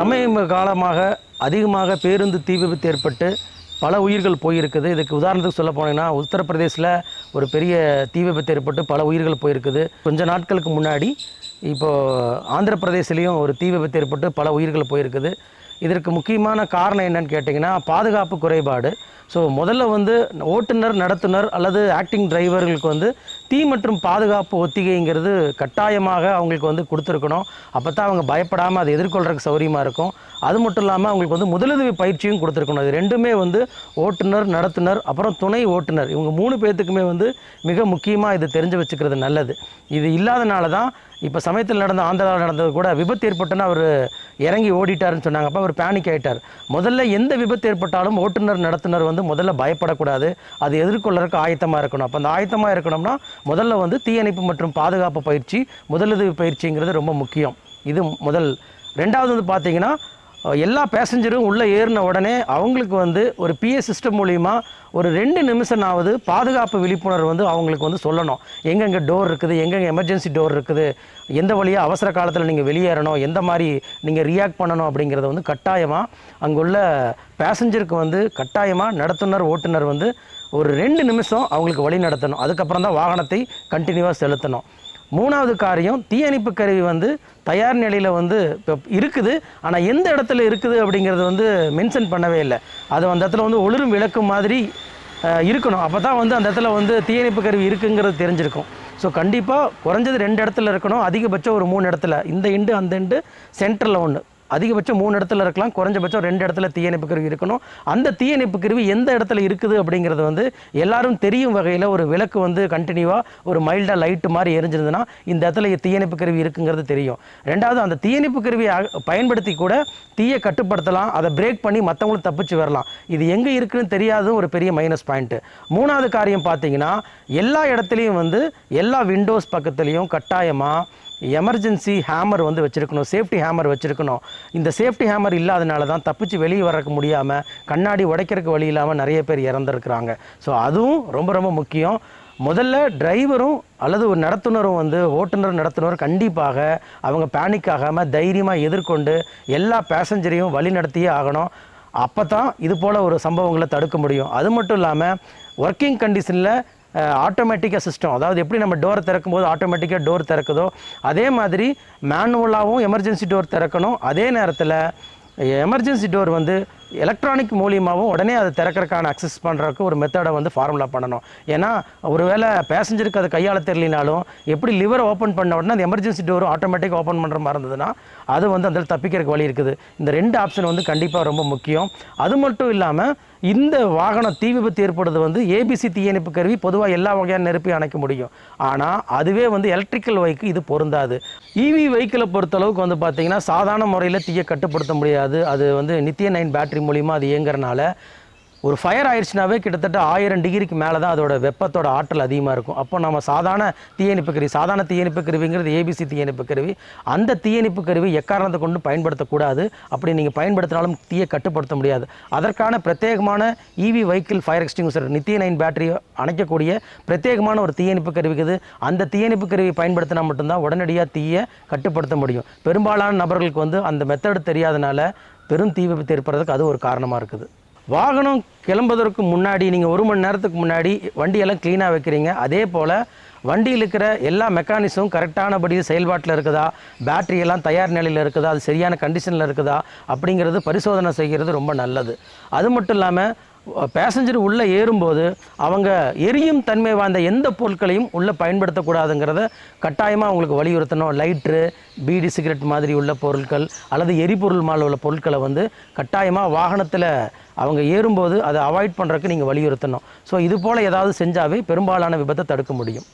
சமீப காலமாக அதிகமாக பேருந்து தீ விபத்து ஏற்பட்டு பல உயிர்கள் போயிருக்குது. இதுக்கு உதாரணத்துக்கு சொல்ல போனீங்கன்னா உத்தரப்பிரதேசில் ஒரு பெரிய தீ விபத்து ஏற்பட்டு பல உயிர்கள் போயிருக்குது. கொஞ்ச நாட்களுக்கு முன்னாடி இப்போது ஆந்திர பிரதேசிலையும் ஒரு தீ விபத்து ஏற்பட்டு பல உயிர்கள் போயிருக்குது. இதற்கு முக்கியமான காரணம் என்னன்னு கேட்டிங்கன்னா பாதுகாப்பு குறைபாடு. ஸோ முதல்ல வந்து ஓட்டுநர் நடத்துனர் அல்லது ஆக்டிங் டிரைவர்களுக்கு வந்து தீ மற்றும் பாதுகாப்பு ஒத்திகைங்கிறது கட்டாயமாக அவங்களுக்கு வந்து கொடுத்துருக்கணும். அப்போ தான் அவங்க பயப்படாமல் அதை எதிர்கொள்கிறதுக்கு சௌரியமாக இருக்கும். அது மட்டும் இல்லாமல் அவங்களுக்கு வந்து முதலுதவி பயிற்சியும் கொடுத்துருக்கணும். இது ரெண்டுமே வந்து ஓட்டுநர் நடத்துனர் அப்புறம் துணை ஓட்டுநர் இவங்க மூணு பேர்த்துக்குமே வந்து மிக முக்கியமாக இது தெரிஞ்சு வச்சுக்கிறது நல்லது. இது இல்லாதனால தான் இப்போ சமயத்தில் நடந்த ஆந்திராவில் நடந்தது கூட விபத்து ஏற்பட்டுன்னு அவர் இறங்கி ஓடிட்டாருன்னு சொன்னாங்க. அப்போ அவர் பேனிக் ஆயிட்டார். முதல்ல எந்த விபத்து ஏற்பட்டாலும் ஓட்டுநர் நடத்துனர் வந்து முதல்ல பயப்படக்கூடாது. அது எதிர்கொள்ளறதுக்கு ஆயத்தமாக இருக்கணும். அப்போ அந்த ஆயத்தமாக இருக்கணும்னா முதல்ல வந்து தீயணைப்பு மற்றும் பாதுகாப்பு பயிற்சி முதலுதவி பயிற்சிங்கிறது ரொம்ப முக்கியம். இது முதல். ரெண்டாவது வந்து பார்த்தீங்கன்னா எல்லா பேசஞ்சரும் உள்ளே ஏறின உடனே அவங்களுக்கு வந்து ஒரு பிஏ சிஸ்டம் மூலிமா ஒரு ரெண்டு நிமிஷம்னாவது பாதுகாப்பு விழிப்புணர்வு வந்து அவங்களுக்கு வந்து சொல்லணும். எங்கெங்கே டோர் இருக்குது எங்கெங்கே எமர்ஜென்சி டோர் இருக்குது எந்த வழியாக அவசர காலத்தில் நீங்கள் வெளியேறணும் எந்த மாதிரி நீங்கள் ரியாக்ட் பண்ணணும் அப்படிங்கிறத வந்து கட்டாயமாக அங்குள்ள பேசஞ்சருக்கு வந்து கட்டாயமாக நடத்துனர் ஓட்டுநர் வந்து ஒரு ரெண்டு நிமிஷம் அவங்களுக்கு வழி நடத்தணும். அதுக்கப்புறம் தான் வாகனத்தை கண்டினியூவாக செலுத்தணும். மூணாவது காரியம் தீயணைப்பு கருவி வந்து தயார் நிலையில் வந்து இப்போ இருக்குது. ஆனால் எந்த இடத்துல இருக்குது அப்படிங்கிறது வந்து மென்ஷன் பண்ணவே இல்லை. அது அந்த இடத்துல வந்து ஒளிரும் விளக்கு மாதிரி இருக்கணும். அப்போ தான் வந்து அந்த இடத்துல வந்து தீயணைப்பு கருவி இருக்குங்கிறது தெரிஞ்சிருக்கும். ஸோ கண்டிப்பாக குறைஞ்சது ரெண்டு இடத்துல இருக்கணும். அதிகபட்சம் ஒரு மூணு இடத்துல. இந்த இண்டு அந்த இண்டு சென்டரில் ஒன்று அதிகபட்சம் மூணு இடத்துல இருக்கலாம் குறைஞ்சபட்சம் ரெண்டு இடத்துல தீயணைப்பு கருவி இருக்கணும். அந்த தீயணைப்பு கருவி எந்த இடத்துல இருக்குது அப்படிங்கிறது வந்து எல்லாரும் தெரியும் வகையில் ஒரு விளக்கு வந்து கண்டினியூவாக ஒரு மைல்டாக லைட்டு மாதிரி எரிஞ்சிருந்ததுன்னா இந்த இடத்துல தீயணைப்பு கருவி இருக்குங்கிறது தெரியும். ரெண்டாவது அந்த தீயணைப்பு கருவியை பயன்படுத்தி கூட தீயை கட்டுப்படுத்தலாம் அதை பிரேக் பண்ணி மற்றவங்களும் தப்பிச்சு வரலாம். இது எங்கே இருக்குன்னு தெரியாத ஒரு பெரிய மைனஸ் பாயிண்ட்டு மூணாவது காரியம் பார்த்தீங்கன்னா எல்லா இடத்துலையும் வந்து எல்லா விண்டோஸ் பக்கத்துலேயும் கட்டாயமாக எமர்ஜென்சி ஹேமர் வந்து வச்சுருக்கணும் சேஃப்டி ஹேமர் வச்சுருக்கணும். இந்த சேஃப்டி ஹேமர் இல்லாதனால தான் தப்பிச்சு வெளியே வரக்கு முடியாமல் கண்ணாடி உடைக்கிறதுக்கு வழி இல்லாமல் நிறைய பேர் இறந்துருக்குறாங்க. ஸோ அதுவும் ரொம்ப ரொம்ப முக்கியம். முதல்ல டிரைவரும் அல்லது ஒரு நடத்துனரும் வந்து ஓட்டுநர் நடத்துனர் கண்டிப்பாக அவங்க பேனிக் ஆகாமல் தைரியமாக எதிர்கொண்டு எல்லா பேசஞ்சரையும் வழி நடத்தியே ஆகணும். அப்போ தான் இது போல் ஒரு சம்பவங்களை தடுக்க முடியும். அது மட்டும் இல்லாமல் ஒர்க்கிங் கண்டிஷனில் ஆட்டோமேட்டிக்காக சிஸ்டம் அதாவது எப்படி நம்ம டோர் திறக்கும் போது ஆட்டோமேட்டிக்காக டோர் திறக்குதோ அதே மாதிரி மேனுவலாகவும் எமர்ஜென்சி டோர் திறக்கணும். அதே நேரத்தில் எமர்ஜென்சி டோர் வந்து எலக்ட்ரானிக் மூலியமாகவும் உடனே அதை திறக்கறதுக்கான அக்சஸ் பண்ணுறதுக்கு ஒரு மெத்தடை வந்து ஃபார்முலா பண்ணணும். ஏன்னா ஒருவேளை பேசஞ்சருக்கு அதை கையாள தெரியலனாலும் எப்படி லிவரை ஓப்பன் பண்ண உடனே அந்த எமர்ஜென்சி டோர் ஆட்டோமேட்டிக் ஓப்பன் பண்ணுற மாதிரி இருந்ததுன்னா அது வந்து அந்த தப்பிக்கிறதுக்கு வழி இருக்குது. இந்த ரெண்டு ஆப்ஷன் வந்து கண்டிப்பாக ரொம்ப முக்கியம். அது மட்டும் இல்லாமல் இந்த வாகனம் தீ விபத்து ஏற்படுறது வந்து ஏபிசி தீயணைப்பு கருவி பொதுவாக எல்லா வகையான நெருப்பையும் அணைக்க முடியும். ஆனால் அதுவே வந்து எலக்ட்ரிக்கல் வைக்கு இது பொருந்தாது. இவி வெஹிக்கிளை பொறுத்தளவுக்கு வந்து பார்த்தீங்கன்னா சாதாரண முறையில் தீயை கட்டுப்படுத்த முடியாது. அது வந்து நித்திய நைன் பேட்டரி மூலிமா அது இயங்குறனால ஒரு ஃபயர் ஆயிடுச்சுனாவே கிட்டத்தட்ட ஆயிரம் டிகிரிக்கு மேலே தான் அதோட வெப்பத்தோட ஆற்றல் அதிகமாக இருக்கும். அப்போ நம்ம சாதாரண தீயணைப்பு கருவி சாதாரண தீயணைப்பு கருவிங்கிறது ஏபிசி தீயணைப்பு கருவி. அந்த தீயணைப்பு கருவி எக்காரணத்தை கொண்டு பயன்படுத்தக்கூடாது. அப்படி நீங்கள் பயன்படுத்தினாலும் தீயை கட்டுப்படுத்த முடியாது. அதற்கான பிரத்யேகமான இவி வெஹிக்கிள் ஃபயர் எக்ஸ்டிங்யூசர் நித்திய நைன் பேட்டரி அணைக்கக்கூடிய பிரத்யேகமான ஒரு தீயணைப்பு கருவி இருக்குது அந்த தீயணைப்பு கருவி பயன்படுத்தினா மட்டும்தான் உடனடியாக தீயை கட்டுப்படுத்த முடியும். பெரும்பாலான நபர்களுக்கு வந்து அந்த மெத்தடு தெரியாதனால பெரும் தீ விபத்து ஏற்படுறதுக்கு அது ஒரு காரணமாக இருக்குது. வாகனம் கிளம்புவதற்கு முன்னாடி நீங்கள் ஒரு மணி நேரத்துக்கு முன்னாடி வண்டியெல்லாம் க்ளீனாக வைக்கிறீங்க. அதே போல் வண்டியில் இருக்கிற எல்லா மெக்கானிசமும் கரெக்டானபடி செயல்பாட்டில் இருக்குதா? பேட்டரி எல்லாம் தயார் நிலையில் இருக்குதா? அது சரியான கண்டிஷனில் இருக்குதா? அப்படிங்கிறது பரிசோதனை செய்கிறது ரொம்ப நல்லது. அது மட்டும் இல்லாமல் பேசஞ்சர் உள்ளே ஏறும்போது அவங்க எரியும் தன்மை வாய்ந்த எந்த பொருட்களையும் உள்ளே பயன்படுத்தக்கூடாதுங்கிறத கட்டாயமாக அவங்களுக்கு வலியுறுத்தணும். லைட்ரு பீடி சிகரெட் மாதிரி உள்ள பொருட்கள் அல்லது எரிபொருள் மாதிரி உள்ள பொருட்களை வந்து கட்டாயமாக வாகனத்தில் அவங்க ஏறும்போது அதை அவாய்ட் பண்ணுறதுக்கு நீங்கள் வலியுறுத்தணும். ஸோ இது போல் ஏதாவது செஞ்சாவே பெரும்பாலான விபத்தை தடுக்க முடியும்.